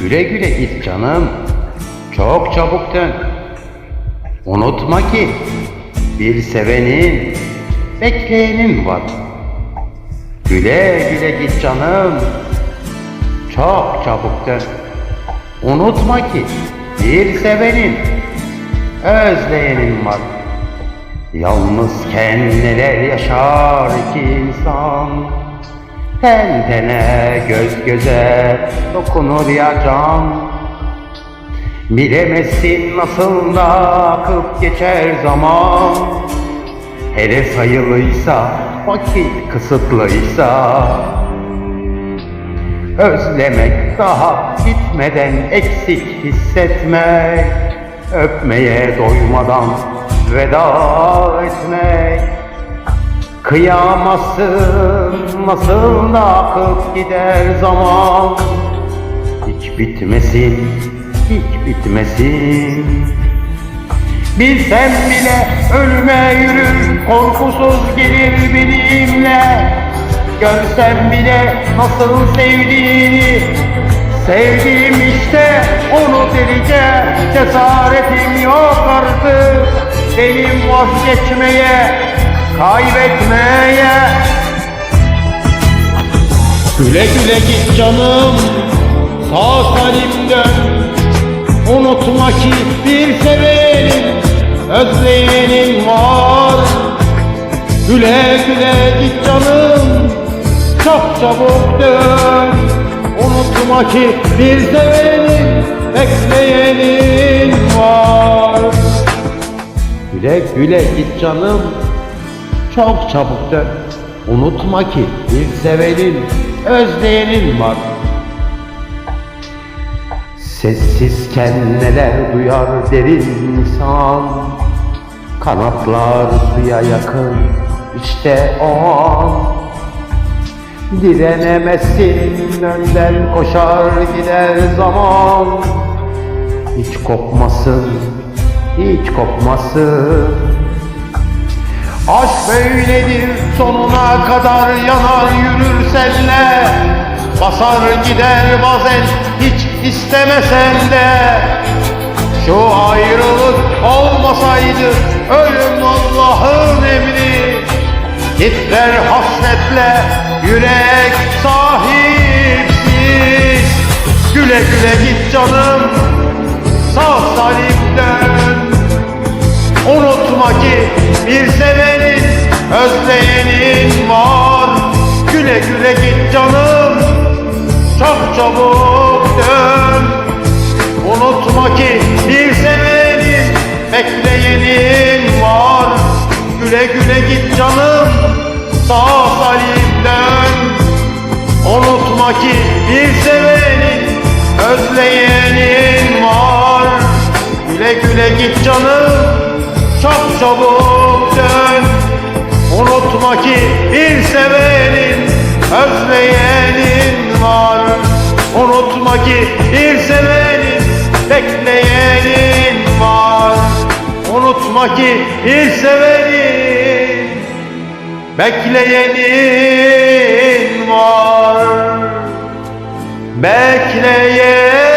Güle güle git canım. Çok çabuk dön. Unutma ki bir sevenin, bekleyenin var. Güle güle git canım. Çok çabuk dön. Unutma ki bir sevenin, özleyenin var. Yalnızken neler yaşar iki insan Ten tene göz göze dokunur ya can. Bilemezsin nasıl da akıp geçer zaman. Hele sayılıysa vakit kısıtlıysa. Özlemek daha gitmeden eksik hissetmek. Öpmeye doymadan veda etmek Kıyamazsın nasıl da akıp gider zaman? Hiç bitmesin, hiç bitmesin. Bilsem bile ölüme yürür, korkusuz gelir benimle. Görsem bile nasıl sevdiğini. Sevdiğim işte onu delice Cesaretim yok artık. Benim vazgeçmeye Kaybetmeye. Güle güle git canım Sağ salim dön Unutma ki bir sevenin Özleyenin var. Güle güle git canım Çok çabuk dön. Unutma ki bir sevenin Bekleyenin var. Güle güle git canım Çok çabuk dön. Unutma ki bir sevenin Özleyenin var. Sessizken neler duyar derin insan. Kanatlar suya yakın işte o an. Direnemezsin önden koşar gider zaman. Hiç kopmasın, hiç kopmasın Aşk böyledir sonuna kadar yanar yürür senle. Basar gider bazen hiç istemesen de. Şu ayrılık olmasaydı ölüm Allah'ın emri. Titrer hasretle yürek sahipsiz. Güle güle git canım özleyenin var. Güle güle git canım. Çok çabuk dön. Unutma ki bir sevenin bekleyenin var. Güle güle git canım. Sağ salim dön. Unutma ki bir sevenin özleyenin var. Güle güle git canım. Çok çabuk Unutma ki bir sevenin özleyenin var. Unutma ki bir sevenin bekleyenin var. Unutma ki bir sevenin bekleyenin var. Bekleyenin